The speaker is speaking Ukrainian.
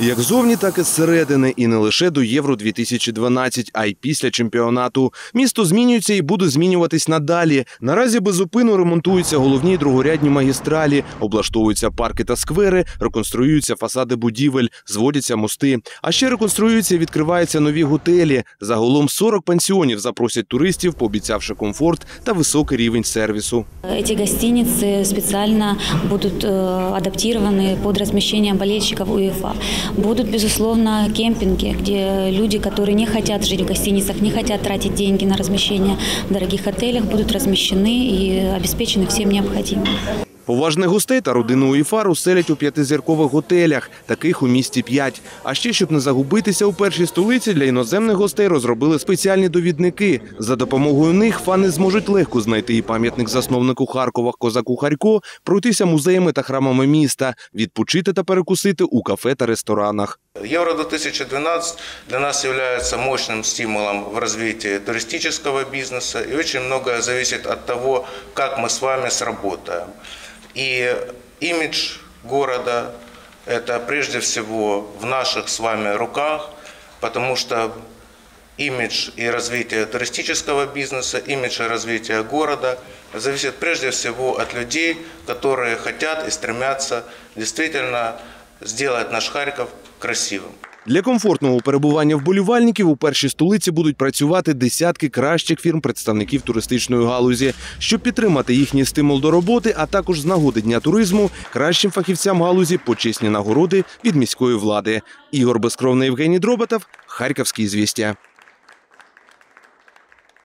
Як зовні, так і зсередини, і не лише до Євро 2012, а й після чемпіонату. Місто змінюється і буде змінюватись надалі. Наразі безупину ремонтуються головні й другорядні магістралі, облаштовуються парки та сквери, реконструюються фасади будівель, зводяться мости. А ще реконструюються і відкриваються нові готелі. Загалом 40 пансіонів запросять туристів, пообіцявши комфорт та високий рівень сервісу. Эти гостиницы специально будут э, адаптированы под размещение болельщиков УЕФА. Будут, безусловно, кемпинги, где люди, которые не хотят жить в гостиницах, не хотят тратить деньги на размещение в дорогих отелях, будут размещены и обеспечены всем необходимым. Поважних гостей та родину УЄФА розселять у п'ятизіркових готелях, таких у місті п'ять. А ще, щоб не загубитися у першій столиці, для іноземних гостей розробили спеціальні довідники. За допомогою них фани зможуть легко знайти і пам'ятник засновнику Харкова козаку Харько, пройтися музеями та храмами міста, відпочити та перекусити у кафе та ресторанах. Евро-2012 для нас является мощным стимулом в развитии туристического бизнеса, и очень многое зависит от того, как мы с вами сработаем. И имидж города – это прежде всего в наших с вами руках, потому что имидж и развитие туристического бизнеса, имидж и развитие города зависит прежде всего от людей, которые хотят и стремятся действительно сделать наш Харьков красивым. Для комфортного перебування вболівальників у першій столиці будуть працювати десятки кращих фірм представників туристичної галузі, щоб підтримати їхній стимул до роботи, а також з нагоди дня туризму кращим фахівцям галузі почесні нагороди від міської влади. Ігор Безкровний Євгеній Дроботов, Харківські звістя.